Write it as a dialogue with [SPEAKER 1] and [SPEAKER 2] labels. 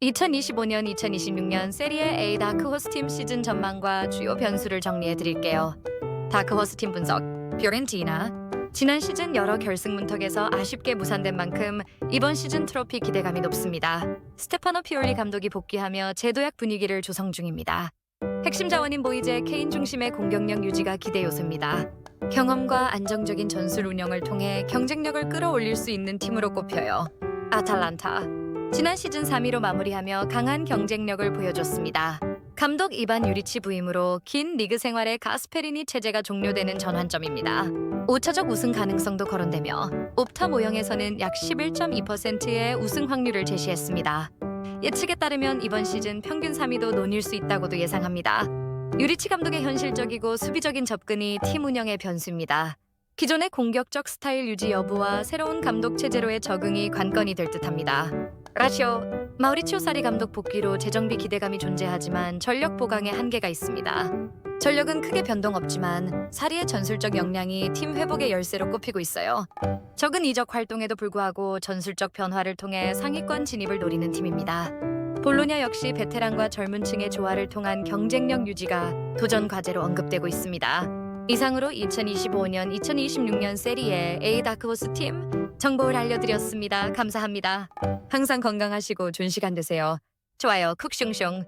[SPEAKER 1] 2025년 2026년 세리에 A 다크호스 팀 시즌 전망과 주요 변수를 정리해 드릴게요. 다크호스 팀 분석. 퓨렌티나 지난 시즌 여러 결승 문턱에서 아쉽게 무산된 만큼 이번 시즌 트로피 기대감이 높습니다. 스테파노 피올리 감독이 복귀하며 제도약 분위기를 조성 중입니다. 핵심 자원인 보이즈의 케인 중심의 공격력 유지가 기대 요소입니다. 경험과 안정적인 전술 운영을 통해 경쟁력을 끌어올릴 수 있는 팀으로 꼽혀요. 아탈란타 지난 시즌 3위로 마무리하며 강한 경쟁력을 보여줬습니다. 감독 이반 유리치 부임으로 긴 리그 생활의 가스페리니 체제가 종료되는 전환점입니다. 5차적 우승 가능성도 거론되며 옵타 모형에서는 약 11.2%의 우승 확률을 제시했습니다. 예측에 따르면 이번 시즌 평균 3위도 논일 수 있다고도 예상합니다. 유리치 감독의 현실적이고 수비적인 접근이 팀 운영의 변수입니다. 기존의 공격적 스타일 유지 여부와 새로운 감독 체제로의 적응이 관건이 될 듯합니다. 라시오 마우리치오 사리 감독 복귀로 재정비 기대감이 존재하지만 전력 보강에 한계가 있습니다. 전력은 크게 변동 없지만 사리의 전술적 역량이 팀 회복의 열쇠로 꼽히고 있어요. 적은 이적 활동에도 불구하고 전술적 변화를 통해 상위권 진입을 노리는 팀입니다. 볼로냐 역시 베테랑과 젊은 층의 조화를 통한 경쟁력 유지가 도전 과제로 언급되고 있습니다. 이상으로 2025년 2026년 세리에 A 다크호스 팀 정보를 알려드렸습니다. 감사합니다. 항상 건강하시고 좋은 시간 되세요. 좋아요 쿡슝슝